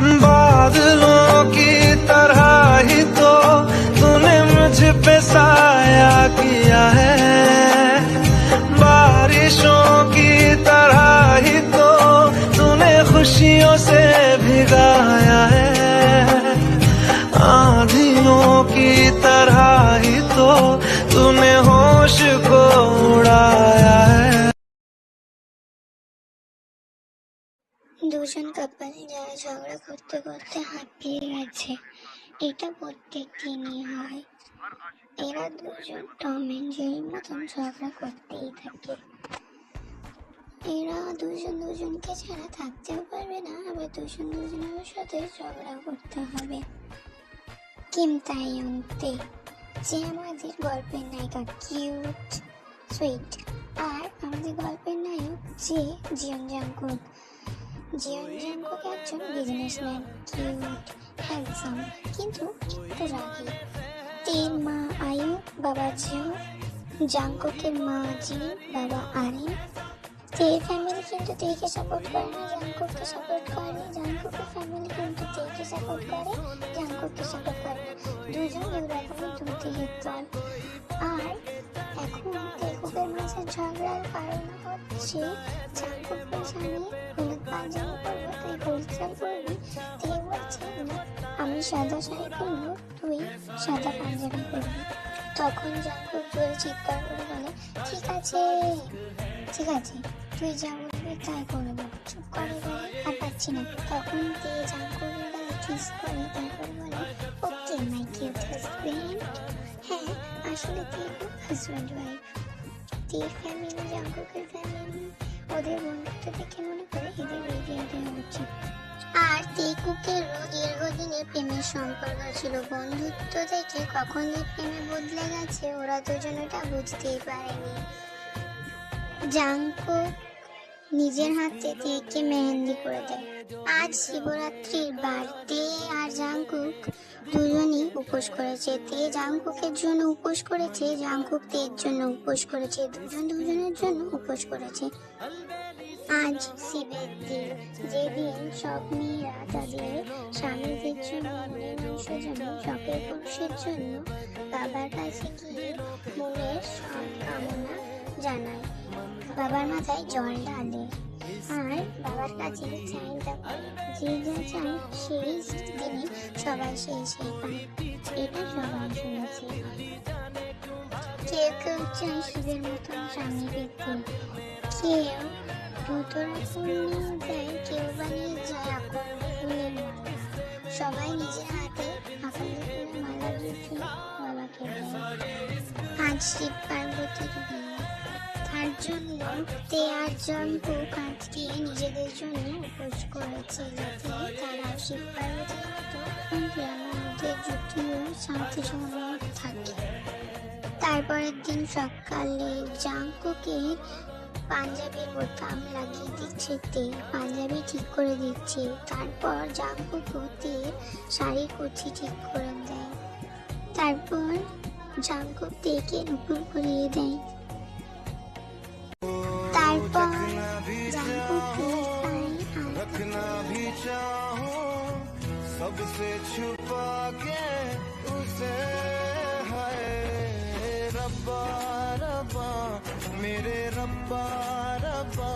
बादलों की तरह ही तो तूने मुझ पे साया किया है। बारिशों की तरह ही तो तूने खुशियों से भिगाया দুজন কাপলে যারা ঝগড়া করতে করতে হাঁপিয়ে গেছে। এটা প্রত্যেক দিনই হয়। এরা দুজন টম জেরির মতন ঝগড়া করতেই থাকে। এরা দুজন দুজনকে ছাড়া থাকতেও পারবে না, আবার দুজন দুজনের সাথে ঝগড়া করতে হবে। কিম তাইয়ন্তে যে আমাদের গল্পের নায়িকা কিউট সুইট আর আমাদের গল্পের নায়ক যে জিয়ন জাংকুক জিয়ন জাংকুক একজন বিজনেসম্যান কিউট হ্যান্ডসাম কিন্তু একটু রাগী। তের মা, আয়ু, বাবা জিও জাংকুকের মা জি, বাবা আরিন তের ফ্যামিলি কিন্তু তেকে সাপোর্ট করে না জাংকুককে সাপোর্ট করে জাংকুকের ফ্যামিলি কিন্তু তেকে সাপোর্ট করে জাংকুককে সাপোর্ট করে দুজন দু রকমের দুদিকের দল। আর এখন তেকুকের মাঝে ঝগড়ার কারণ হচ্ছে জাংকুক বলছে তুই হলুদ শাড়ি পরবি বলছে না আমি সাদা শাড়ি পরবো, তুই সাদা পাঞ্জাবি পরবি। তখন জাংকুক জোরে চিৎকার করে বলে, ঠিক আছে ঠিক আছে, তুই যা বলবি তাই করব। চুপ করে বলে, আর পাচ্ছি না। তখন তে জাংকুকের গালে কিস করে তারপর বলে, ওকে মাই কিউট হাজবেন্ড হ্যাঁ আসলে তে খুব হাজব্যান্ড ওয়াইফ তে ফ্যামিলি জাংকুকের ফ্যামিলি ওদের বন্ধুত্ব দেখে মনে করে এদের বিয়ে দেওয়া উচিত আর তেকুকের দীর্ঘদিনের প্রেমের সম্পর্ক ছিল। বন্ধুত্ব থেকে কখন যে প্রেমে বদলে গেছে। ওরা দুজন ওটা বুঝতেই পারেনি। জাংকুক নিজের হাতে তেকে মেহেন্দি করে দেয়। আজ শিবরাত্রির বার আর জাংকুক দুজনই উপোস করেছে। তে জাংকুকের জন্য উপোস করেছে, জাংকুক তের জন্য উপোস করেছে, দুজন দুজনের জন্য উপোস করেছে। আজ শিবের দিন যেদিন সব মেয়েরা তাদের স্বামীদের জন্য মনের জন্য পুরুষের জন্য বাবার কাছে গিয়ে মনের সব কামনা জানায়। বাবার মাথায় জল ঢালে। আর বাবার কাছে চাহিদা যে যা চায় সেই দিনে সবাই সেই সেই পায়। এটা সবাই শুনেছে। কেউ কেউ চায় শিবের মতন স্বামী পেতে কেউ ফুল কেউ বানিয়ে যায় ফুলের সবাই নিজের হাতে আকন্দ ফুলের মালা বাবাকে। আজ শিব পার্বতীর বিয়ে। তার জন্য তে আর জম্পুক নিজেদের জন্য উপোস করেছে যাতে তারা পার্বতীর মতো মধ্যে জুটি শান্তি সময় থাকে। তারপরের দিন সকালে জাঙ্কুকের পাঞ্জাবির বোতাম লাগিয়ে দিচ্ছে তে পাঞ্জাবি ঠিক করে দিচ্ছে। তারপর জাঙ্কুক তে শাড়ির কুচি ঠিক করে দেয়। তারপর জাঙ্কুক তেকে নুপুর করিয়ে দেয়। चाहो सबसे छुपा के उसे है रब्बा रब्बा मेरे रब्बा रब्बा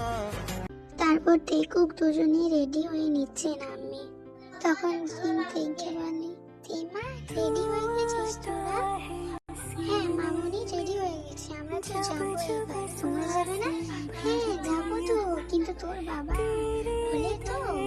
তারপর তেকুক দুজনেই রেডি হয়ে নিচ্ছে নামে তখন জিন তেকে বলে তেমা রেডি হয়ে গেছিস তোরা হ্যাঁ মামুনি রেডি হয়ে গেছে আমরা তো যাবো এবার তোমরা যাবে না হ্যাঁ যাবো তো কিন্তু তোর বাবা বলে তো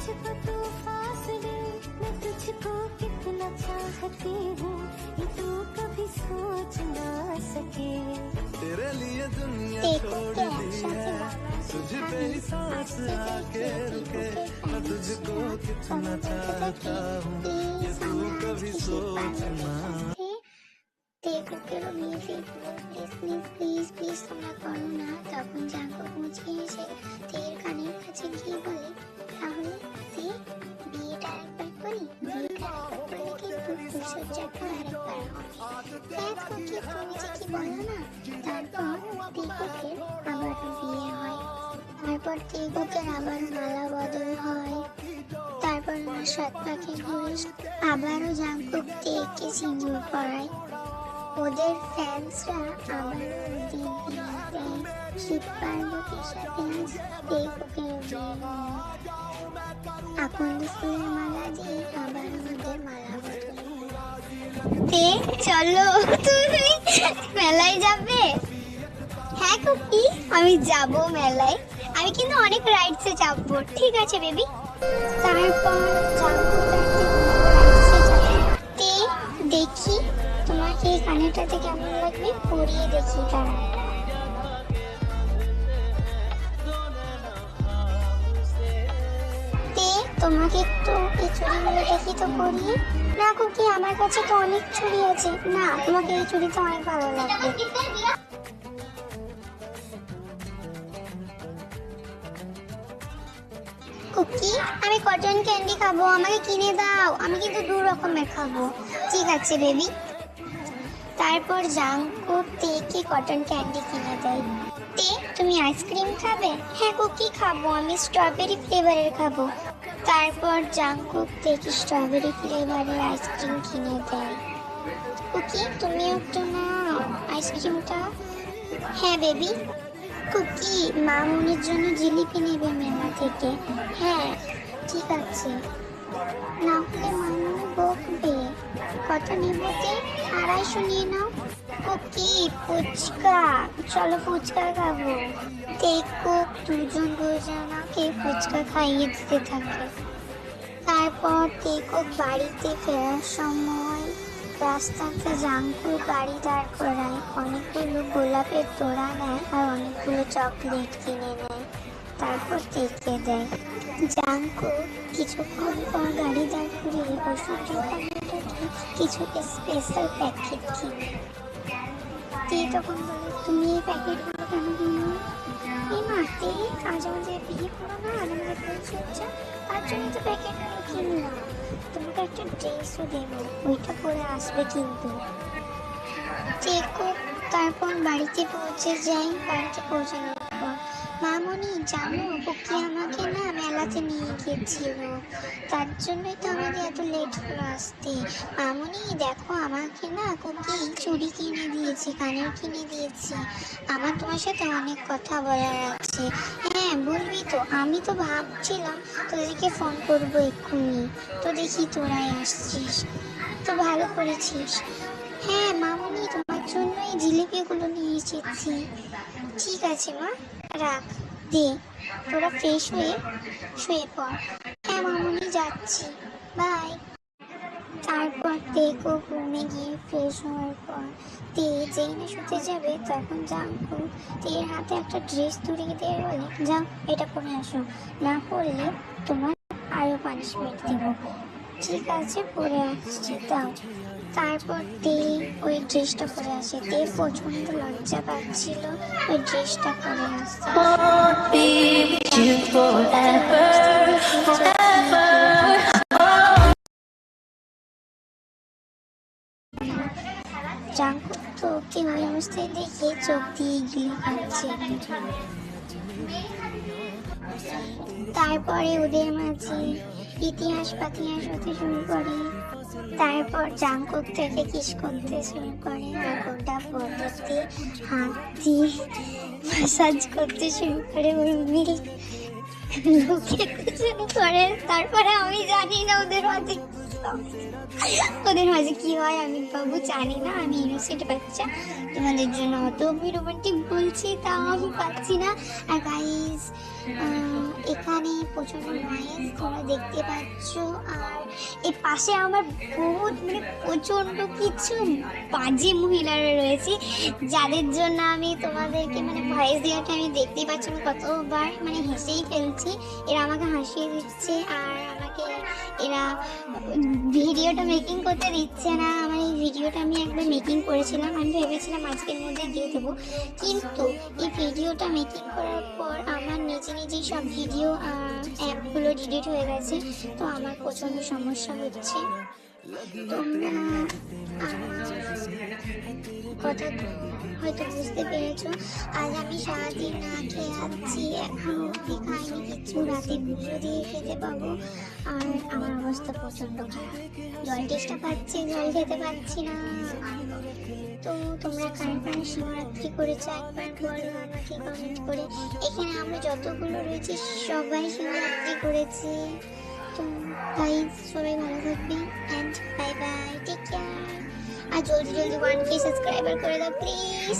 শাড়ি ঢালে। तेरे लिए दुनिया দেখো छोड़ তো दी একসাথে है বাবা तुझ জানি আজকে থেকে টিকুকে ফ্যান্সরা সবাই বলতে থাকে প্লিজ আমরা আজকে শীত পালন করতে টেকুকেরও বিয়ে fit please please please please তোমরা করো না তখন জাঙ্কু মুচকে এসে তের কানের কাছে গিয়ে বলে তাহলে তে বিয়েটা আরেকবার করি। বিয়েটা আরেকবার করলে কিন্তু আরেকবার হবে। দেখ তুমি যে কি বলো না তারপর টেকুকের আবারও বিয়ে হয়। তারপর টেকুকের আবার মালা বদল হয়। তারপর সাত পাখি ঘুরে। আবারও জাঙ্কুক টেকে সিঁদুর পরায়। ওদের ফ্যান্সরা ওদের বিয়েতে শিব আকন্দ ফুলের মালা দিয়ে আবার মালা চলো, তুমি মেলায় যাবে? হ্যাঁ কুকি, আমি যাব মেলায়। আমি কিন্তু অনেক রাইডসে যাব। ঠিক আছে বেবি তারপর যাবে দেখি। এই কানেরটাতে কেমন লাগবে? পরিয়ে দেখি তারা তোমাকে একটু এই চুড়িগুলো দেখি তো পরিয়ে না কুকি আমার কাছে তো অনেক চুড়ি আছে। না, তোমাকে এই চুড়িটা অনেক ভালো লাগবে। কুকি, আমি কটন ক্যান্ডি খাব, আমাকে কিনে দাও। আমি কিন্তু দু রকমের খাব। ঠিক আছে, বেবি। তারপর জাঙ্কুক তেকে কটন ক্যান্ডি কিনে দেয়। তে, তুমি আইসক্রিম খাবে? হ্যাঁ কুকি খাব? আমি স্ট্রবেরি ফ্লেভারের খাব। তারপর জাঙ্কুক থেকে স্ট্রবেরি ফ্লেভারের আইসক্রিম কিনে দেয়। কুকি, তুমি একটু নাও আইসক্রিমটা হ্যাঁ বেবি কুকি, মামুনির জন্য জিলিপি নেবে মেলা থেকে। হ্যাঁ ঠিক আছে। না হলে মামুনি বকবে। কত নেবতে আড়াইশো নিয়ে নাও। কুকি ফুচকা। চলো ফুচকা খাব। দেখো, দুজন দুজনাকে ফুচকা খাইয়ে দিতে থাকে। তারপর দেখো বাড়িতে ফেরার সময় রাস্তাতে জাঙ্কুর গাড়ি দাঁড় করায়। অনেকগুলো গোলাপের তোড়া নেয় আর অনেকগুলো চকলেট কিনে নেয়। তারপর দেখে দেয়, জাঙ্কু কিছুক্ষণ পর গাড়ি দাঁড় করিয়ে ওষুধ দোকানে কিছু স্পেশাল প্যাকেট কিনে। তে তখন বলে, তুমি এই প্যাকেটগুলো কেন কিনো? এই মাতে আজ আমাদের বিয়ে হলো না আর আমাদের পরিচর্যা তার জন্য তো প্যাকেটগুলো কিনলাম। তোমাকে একটা ড্রেসও দেবো, ওইটা পরে আসবে কিন্তু। চেকো তারপর বাড়িতে পৌঁছে যাই, বাড়িতে পৌঁছানোর মামনি, জানো কুকি আমাকে না মেলাতে নিয়ে গিয়েছিল? তার জন্যই তো আমাদের এত লেট হলো আসতে। মামনি, দেখো, আমাকে না কুকি চুড়ি কিনে দিয়েছে, কানের কিনে দিয়েছে। আমার তোমার সাথে অনেক কথা বলার আছে। হ্যাঁ বলবি তো। আমি তো ভাবছিলাম তোদেরকে ফোন করব এক্ষুনি। তো দেখি তোরাই আসছিস। তো ভালো করেছিস। হ্যাঁ মামনি, তোমার জন্য এই জিলিপিগুলো নিয়ে এসেছি। ঠিক আছে, মা। রাখ, দে। তোরা ফ্রেশ হয়ে শুয়ে পড়। হ্যাঁ মামনি, যাচ্ছি। বাই তারপর দেখো ঘুমে গিয়ে ফ্রেশ হওয়ার পর। তে যেই না শুতে যাবে, তখন জাঙ্কু তের হাতে একটা ড্রেস তুলে দিয়ে বলে, যাও, এটা পরে আসো। না পরলে তোমার আরও পানিশমেন্ট দেবো। ঠিক আছে, পরে আসছি দাও তারপর তে ওই ড্রেসটা পরে আসে। তে প্রচণ্ড লজ্জা পাচ্ছিল ওই ড্রেসটা পরে forever. জাঙ্কুক তো ওকে ওই অবস্থায় দেখে চোখ দিয়ে গিলে খাচ্ছে তারপরে ওদের মাঝে ইতিহাস পাতিহাস হতে শুরু করে। তারপর জাঙ্কুক থেকে কিস করতে শুরু করে আর গোটা পদ্ধতি হাত দিয়ে ম্যাসাজ করতে শুরু করে ওর লুকিয়ে লোকে শুরু করে তারপরে আমি জানি না ওদের মাঝে। ওদের মাঝে কি হয় আমি বাবু জানি না, আমি ইনোসেন্ট বাচ্চা তোমাদের জন্য অত আমি রোমান্টিক বলছি, তাও আমি পাচ্ছি না। আর গাইস এখানে প্রচণ্ড নয়েজ তোমরা দেখতে পাচ্ছ। আর এই পাশে আমার বহুত মানে প্রচণ্ড কিছু বাজে মহিলারা রয়েছে, যাদের জন্য আমি তোমাদেরকে মানে ভয়েস দেওয়াটা আমি দেখতেই পাচ্ছি আমি কতবার মানে হেসেই ফেলছি, এরা আমাকে হাসিয়ে দিচ্ছে আর আমাকে এরা ভিডিওটা মেকিং করতে দিচ্ছে না। আমার এই ভিডিওটা আমি একবার মেকিং করেছিলাম। আমি ভেবেছিলাম আজকের মধ্যে দিয়ে দেবো। কিন্তু এই ভিডিওটা মেকিং করার পর আমার নিজে নিজেই সব ভিডিও অ্যাপগুলো ডিলিট হয়ে গেছে। তো আমার প্রচণ্ড সমস্যা হচ্ছে। কথা হয়তো বুঝতে পেরেছ, আজ আমি সারাদিন না খেয়ে আছি, এখন অব্দি খাইনি কিছু রাতে পুজো দিয়ে খেতে পাবো। আর আমার অবস্থা প্রচণ্ড খারাপ। জল টেস্টটা পাচ্ছি, জল খেতে পাচ্ছি না। তো তোমরা কার কার শিবরাত্রি করেছ একবার বলো, আমাকে কমেন্ট করে। এখানে আমরা যতগুলো রয়েছি, সবাই শিবরাত্রি করেছি। তো তাই সবাই ভালো থাকবে and bye bye take care আর জলদি জলদি ওয়ান কে সাবস্ক্রাইবার করে দাও প্লিজ